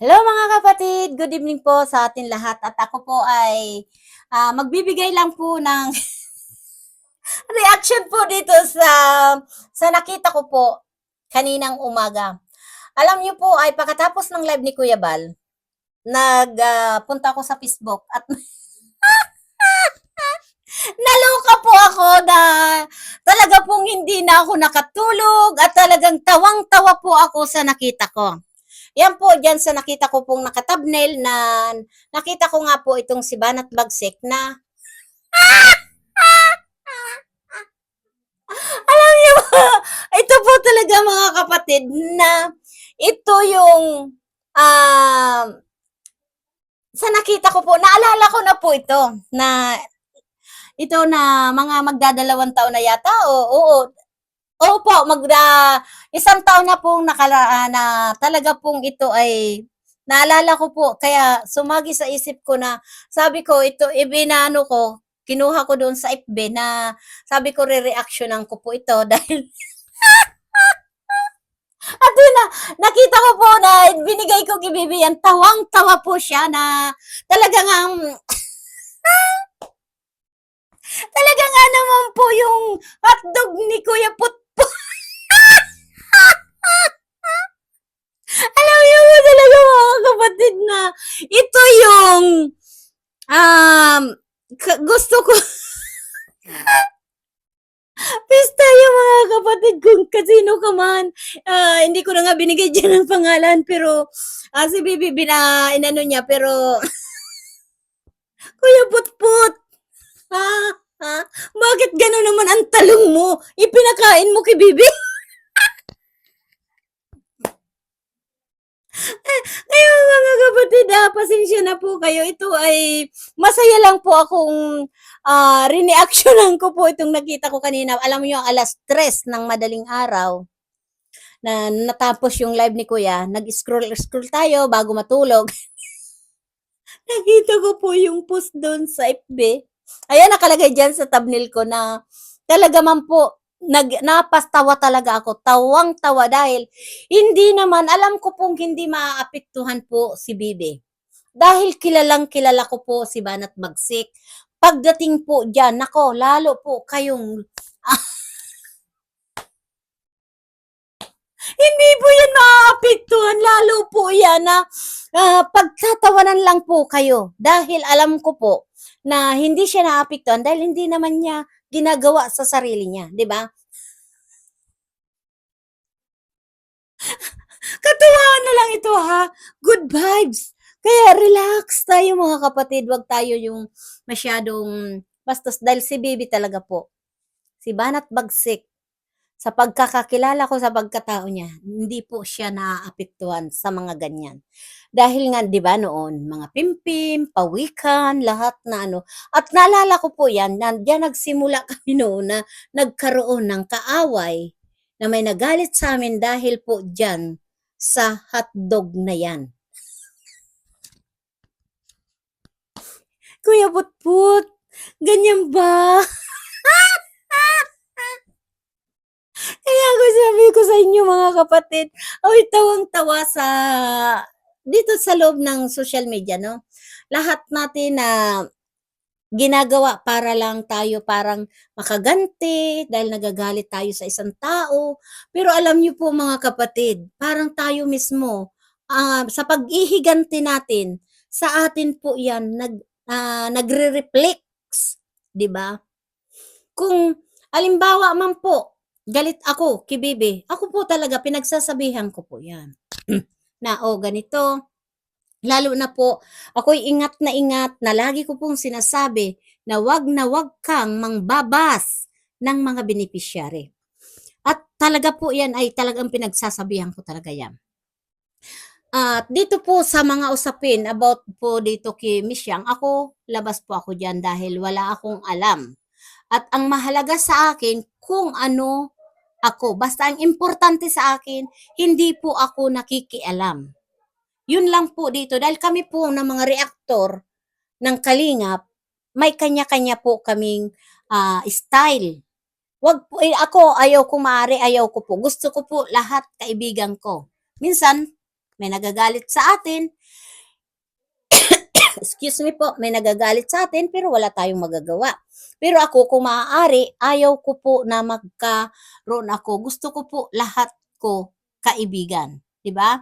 Hello mga kapatid, good evening po sa atin lahat at ako po ay ah, magbibigay lang po ng reaction po dito sa sa nakita ko po kaninang umaga. Alam niyo po ay pagkatapos ng live ni Kuya Bal, nagpunta ako sa Facebook at naloka po ako na talaga pong hindi na ako nakatulog at talagang tawang-tawa po ako sa nakita ko. Yan po, dyan sa nakita ko pong nakatabnail na nakita ko nga po itong si Banat Bagsik na alam niyo ba, ito po talaga mga kapatid na ito yung um, sa nakita ko po, naalala ko na po ito na ito na mga magdadalawang taon na yata o oo Opo, magda isang taon na pong nakala ah, na talaga pong ito ay naalala ko po. Kaya sumagi sa isip ko na sabi ko ito ibinano ko kinuha ko doon sa FB na sabi ko re-reactionan ko po ito dahil at yun na, nakita ko po na binigay ko kay Bibi yan, tawang-tawa po siya na talaga nga talaga nga naman po yung hotdog ni Kuya Putput Alam niyo mo talaga mga kapatid na ito yung um, gusto ko Pista yung mga kapatid kung kasino ka man. Ah, hindi ko na nga binigay dyan ng pangalan pero ah, si Bibi bina inano niya pero Kuya Putput. Ha? Ha? Bakit gano'n naman ang talong mo? Ipinakain mo kay Bibi? Ngayon mga kapatid, ah, pasensya na po kayo. Ito ay masaya lang po akong ah, rineactionan ko po itong nakita ko kanina. Alam mo yung alas 3 ng madaling araw na natapos yung live ni Kuya, nag-scroll-scroll tayo bago matulog. Nakita ko po yung post doon sa FB. Ayan, nakalagay dyan sa thumbnail ko na talaga man po, nag, napastawa talaga ako. Tawang-tawa dahil hindi naman, alam ko pong hindi maaapektuhan po si Bibi. Dahil kilalang kilala ko po si Banat Bagsik. Pagdating po dyan, nako, lalo po kayong hindi po yan maaapektuhan. Lalo po yan na ah, pagtatawanan lang po kayo. Dahil alam ko po na hindi siya naapektuhan dahil hindi naman niya ginagawa sa sarili niya. di ba? Katuwaan na lang ito ha. Good vibes. Kaya relax tayo mga kapatid. Huwag tayo yung masyadong bastos. Dahil si baby talaga po. Si Banat Bagsik. Sa pagkakakilala ko sa pagkatao niya, hindi po siya naaapektuhan sa mga ganyan. Dahil nga, di ba noon, mga pimpim, pawikan, lahat na ano. At naalala ko po yan, na diyan nagsimula kami noon na nagkaroon ng kaaway na may nagalit sa amin dahil po dyan sa hotdog na yan. Kuya Putput, ganyan ba? Kaya ako sabi ko sa inyo mga kapatid, ay tawang-tawa sa dito sa loob ng social media, no? Lahat natin na ginagawa para lang tayo parang makaganti dahil nagagalit tayo sa isang tao. Pero alam niyo po mga kapatid, parang tayo mismo, ah, sa pag-ihiganti natin, sa atin po yan, nag, ah, nagre-reflex, di ba? Kung alimbawa man po, galit ako kay Bibi, ako po talaga pinagsasabihan ko po yan. na, oh, ganito, Lalo na po, ako'y ingat na ingat na lagi ko pong sinasabi na wag na wag kang mangbabas ng mga beneficiary. At talaga po yan ay talagang pinagsasabihan ko talaga yan. At dito po sa mga usapin about po dito kay Miss Yang, ako, labas po ako dyan dahil wala akong alam. At ang mahalaga sa akin, kung ano ako. Basta ang importante sa akin, hindi po ako nakikialam. Yun lang po dito. Dahil kami po ng mga reaktor ng Kalingap, may kanya-kanya po kaming ah, style. Wag po, eh, ako, ayaw ko maaari, ayaw ko po. Gusto ko po lahat kaibigan ko. Minsan, may nagagalit sa atin. Excuse me po, may nagagalit sa atin pero wala tayong magagawa. Pero ako kung maaari, ayaw ko po na magkaroon ako. Gusto ko po lahat ko kaibigan, 'di ba?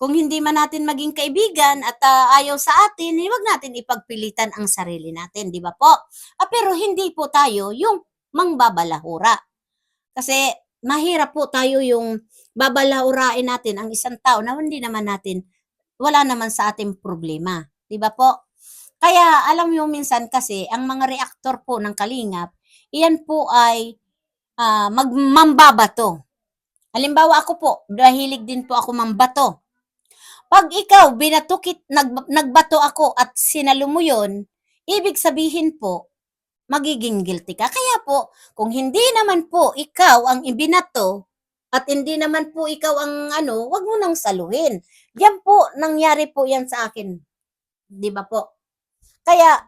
Kung hindi man natin maging kaibigan at ah, ayaw sa atin, eh, wag natin ipagpilitan ang sarili natin, 'di ba po? Ah, pero hindi po tayo yung mangbabalahura. Kasi mahirap po tayo yung babalahurain natin ang isang tao na hindi naman natin wala naman sa ating problema, 'di ba po? Kaya alam mo minsan kasi ang mga reaktor po ng kalingap, iyan po ay ah, magmambabato. Halimbawa ako po, dahilig din po ako mambato. Pag ikaw binatukit, nag, nagbato ako at sinalo mo yun, ibig sabihin po, magiging guilty ka. Kaya po, kung hindi naman po ikaw ang ibinato, at hindi naman po ikaw ang ano, wag mo nang saluhin. Yan po, nangyari po yan sa akin. Di ba po? Kaya,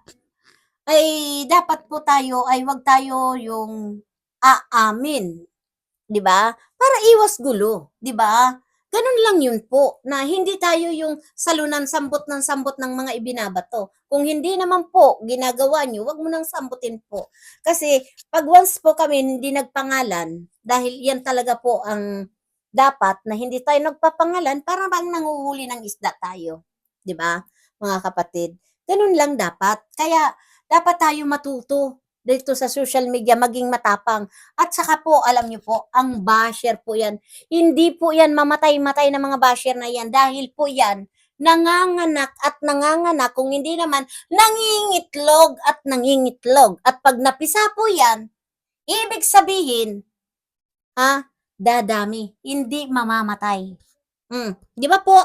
ay dapat po tayo, ay wag tayo yung aamin. Di ba? Para iwas gulo. Di ba? Ganun lang yun po, na hindi tayo yung salunan sambot ng sambot ng mga ibinabato. Kung hindi naman po ginagawa nyo, wag mo nang sambutin po. Kasi pag once po kami hindi nagpangalan, dahil yan talaga po ang dapat na hindi tayo nagpapangalan, para bang nanguhuli ng isda tayo. 'Di ba mga kapatid? Ganun lang dapat. Kaya dapat tayo matuto dito sa social media maging matapang. At saka po, alam nyo po, ang basher po yan. Hindi po yan mamatay-matay na mga basher na yan dahil po yan nanganganak at nanganganak kung hindi naman nangingitlog at nangingitlog. At pag napisa po yan, ibig sabihin, ha, dadami, hindi mamamatay. Mm, di ba po?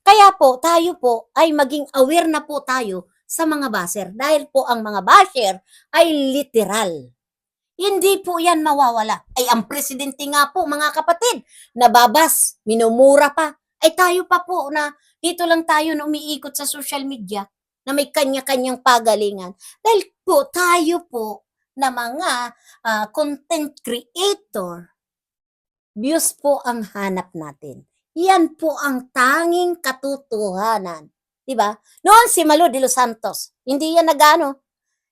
Kaya po, tayo po ay maging aware na po tayo sa mga basher. Dahil po ang mga basher ay literal. Hindi po yan mawawala. Ay ang presidente nga po, mga kapatid, nababas, minumura pa. Ay tayo pa po na dito lang tayo na umiikot sa social media na may kanya-kanyang pagalingan. Dahil po tayo po na mga ah, content creator, views po ang hanap natin. Yan po ang tanging katotohanan. 'Di ba? Noon si Malo de los Santos, hindi yan nagano.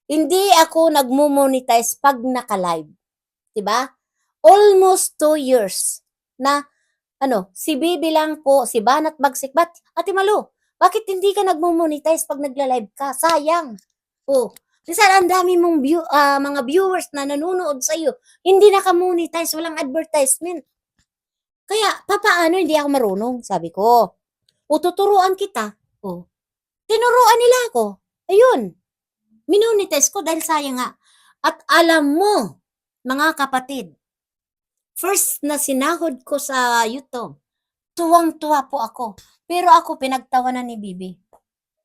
Hindi ako nagmo-monetize pag naka-live. 'Di ba? Almost two years na ano, si Bibi lang po, si Banat Bagsik, ba't, Ate Malo, bakit hindi ka nagmo-monetize pag nagla-live ka? Sayang. Oh, minsan ang dami mong view, ah, mga viewers na nanonood sa iyo, hindi naka-monetize, walang advertisement. Kaya, papaano hindi ako marunong? Sabi ko. O, tuturuan kita. O, tinuruan nila ako. Ayun. Minonetize ko dahil sayang nga. At alam mo, mga kapatid, first na sinahod ko sa YouTube, tuwang-tuwa po ako. Pero ako pinagtawanan ni Bibi.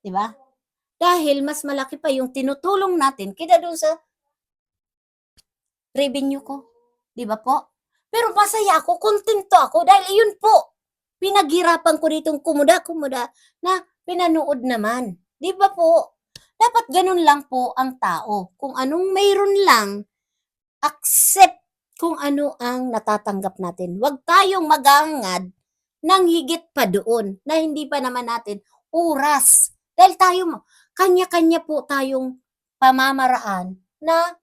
ba? Dahil mas malaki pa yung tinutulong natin kaya doon sa revenue ko. 'Di ba po? Pero masaya ako, kontento ako dahil iyon po. Pinaghirapan ko ditong kumuda-kumuda na pinanood naman. 'Di ba po? Dapat ganun lang po ang tao. Kung anong mayroon lang, accept kung ano ang natatanggap natin. Huwag tayong magangad ng higit pa doon na hindi pa naman natin oras. Dahil tayo, kanya-kanya po tayong pamamaraan na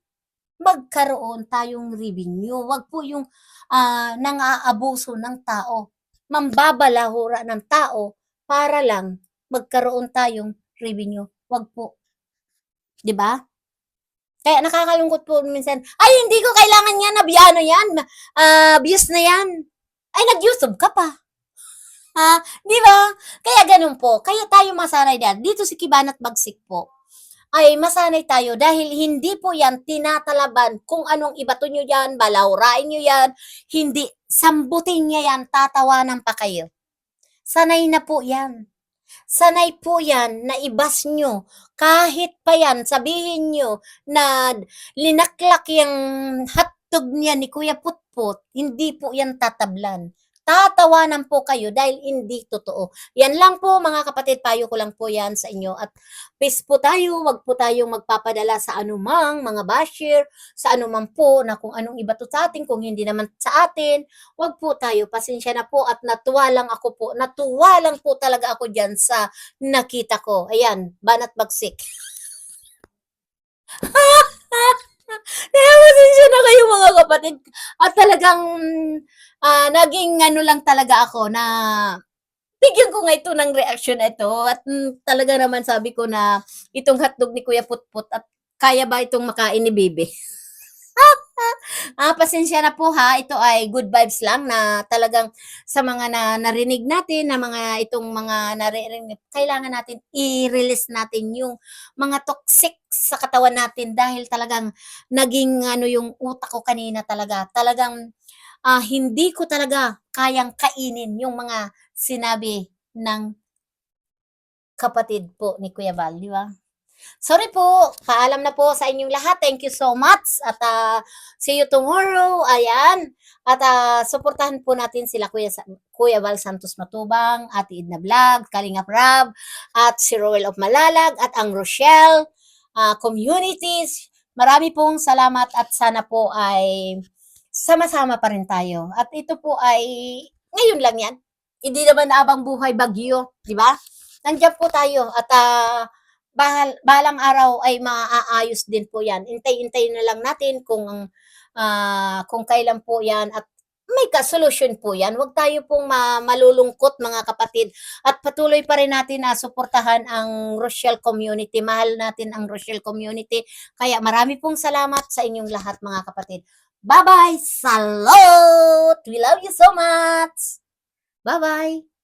magkaroon tayong revenue. Huwag po yung ah, nang-aabuso ng tao. Mambabalahura ng tao para lang magkaroon tayong revenue. Huwag po. 'Di ba? Kaya nakakalungkot po minsan, ay hindi ko kailangan yan, nabiyano yan, ah views na yan. Ay nag-YouTube ka pa. Ha? Di ba? Kaya ganun po. Kaya tayo masanay dyan. Dito si Kibanat Bagsik po ay masanay tayo dahil hindi po yan tinatalaban kung anong ibato nyo yan, balawrain nyo yan, hindi, sambutin niya yan, tatawanan pa kayo. Sanay na po yan. Sanay po yan na ibas nyo. Kahit pa yan, sabihin nyo na linaklak yung hotdog niya ni Kuya Putput, hindi po yan tatablan. Tatawanan po kayo dahil hindi totoo. Yan lang po mga kapatid, payo ko lang po yan sa inyo. At peace po tayo, wag po tayong magpapadala sa anumang mga basher, sa anuman po na kung anong iba to sa atin, kung hindi naman sa atin, wag po tayo, pasensya na po at natuwa lang ako po, natuwa lang po talaga ako dyan sa nakita ko. Ayan, banat bagsik. Kaya pasensya na kayo mga kapatid. At talagang ah, naging ano lang talaga ako na bigyan ko nga ito ng reaction ito. At mm, talaga naman sabi ko na itong hotdog ni Kuya Putput at kaya ba itong makain ni Bibi? ah, pasensya na po ha. Ito ay good vibes lang na talagang sa mga na narinig natin, na mga itong mga naririnig, kailangan natin i-release natin yung mga toxic sa katawan natin dahil talagang naging ano yung utak ko kanina talaga. Talagang ah, hindi ko talaga kayang kainin yung mga sinabi ng kapatid po ni Kuya Val, di ba? Sorry po, paalam na po sa inyong lahat. Thank you so much. At ah, see you tomorrow. Ayan. At ah, suportahan po natin sila Kuya, Kuya Val Santos Matubang, Ate Idna Vlog, Kalingap Rab, at si Roel of Malalag, at ang Rochelle ah, communities. Marami pong salamat at sana po ay sama-sama pa rin tayo. At ito po ay ngayon lang yan. Hindi naman abang buhay bagyo, di ba? Nandiyan po tayo at ah, bahal, balang araw ay maaayos din po yan. Intay-intay na lang natin kung ah, kung kailan po yan at may ka-solution po yan. Huwag tayo pong ma- malulungkot mga kapatid. At patuloy pa rin natin na suportahan ang Rochelle community. Mahal natin ang Rochelle community. Kaya marami pong salamat sa inyong lahat mga kapatid. Bye-bye! Salute! We love you so much! Bye-bye!